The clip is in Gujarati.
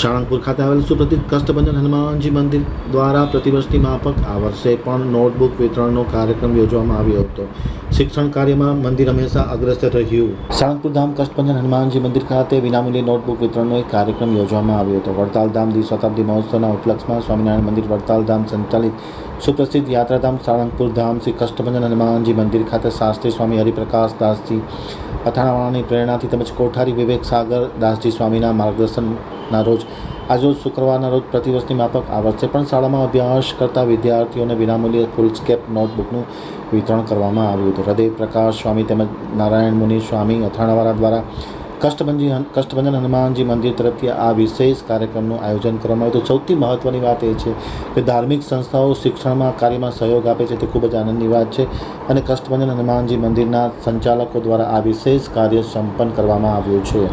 સાળંગપુર ખાતે આવેલ સુપ્રસિદ્ધ કષ્ટભંજન હનુમાનજી મંદિર દ્વારા પ્રતિવર્ષની માફક આ વર્ષે પણ નોટબુક વિતરણનો કાર્યક્રમ યોજવામાં આવ્યો હતો. શિક્ષણ કાર્યમાં મંદિર હંમેશા અગ્રસર રહ્યું. સાળંગપુર ધામ કષ્ટભંજન હનુમાનજી મંદિર ખાતે વિનામૂલ્યે નોટબુક વિતરણનો એક કાર્યક્રમ યોજવામાં આવ્યો હતો. વડતાલ ધામ દ્વિશતાબ્દી મહોત્સવના ઉપલક્ષમાં સ્વામિનારાયણ મંદિર, વડતાલ ધામ સંચાલિત સુપ્રસિદ્ધ યાત્રાધામ સાળંગપુર ધામ શ્રી કષ્ટભંજન હનુમાનજી મંદિર ખાતે શાસ્ત્રી સ્વામી હરિપ્રકાશ દાસજી અથાણાવાળાની પ્રેરણાથી તેમજ કોઠારી વિવેક સાગર દાસજી સ્વામીના માર્ગદર્શનના રોજ આજરોજ શુક્રવારના રોજ પ્રતિવર્ષની માફક આ વર્ષે પણ શાળામાં અભ્યાસ કરતા વિદ્યાર્થીઓને વિનામૂલ્યે ફૂલસ્કેપ નોટબુકનું વિતરણ કરવામાં આવ્યું હતું. હૃદય પ્રકાશ સ્વામી તેમજ નારાયણ મુનિ સ્વામી અથાણાવાળા દ્વારા કષ્ટભંજી કષ્ટભંજન હનુમાનજી મંદિર તરફથી આ વિશેષ કાર્યક્રમનું આયોજન કરવામાં આવ્યું હતું. સૌથી મહત્ત્વની વાત એ છે કે ધાર્મિક સંસ્થાઓ શિક્ષણમાં કાર્યમાં સહયોગ આપે છે, તે ખૂબ જ આનંદની વાત છે અને કષ્ટભંજન હનુમાનજી મંદિરના સંચાલકો દ્વારા આ વિશેષ કાર્ય સંપન્ન કરવામાં આવ્યું છે.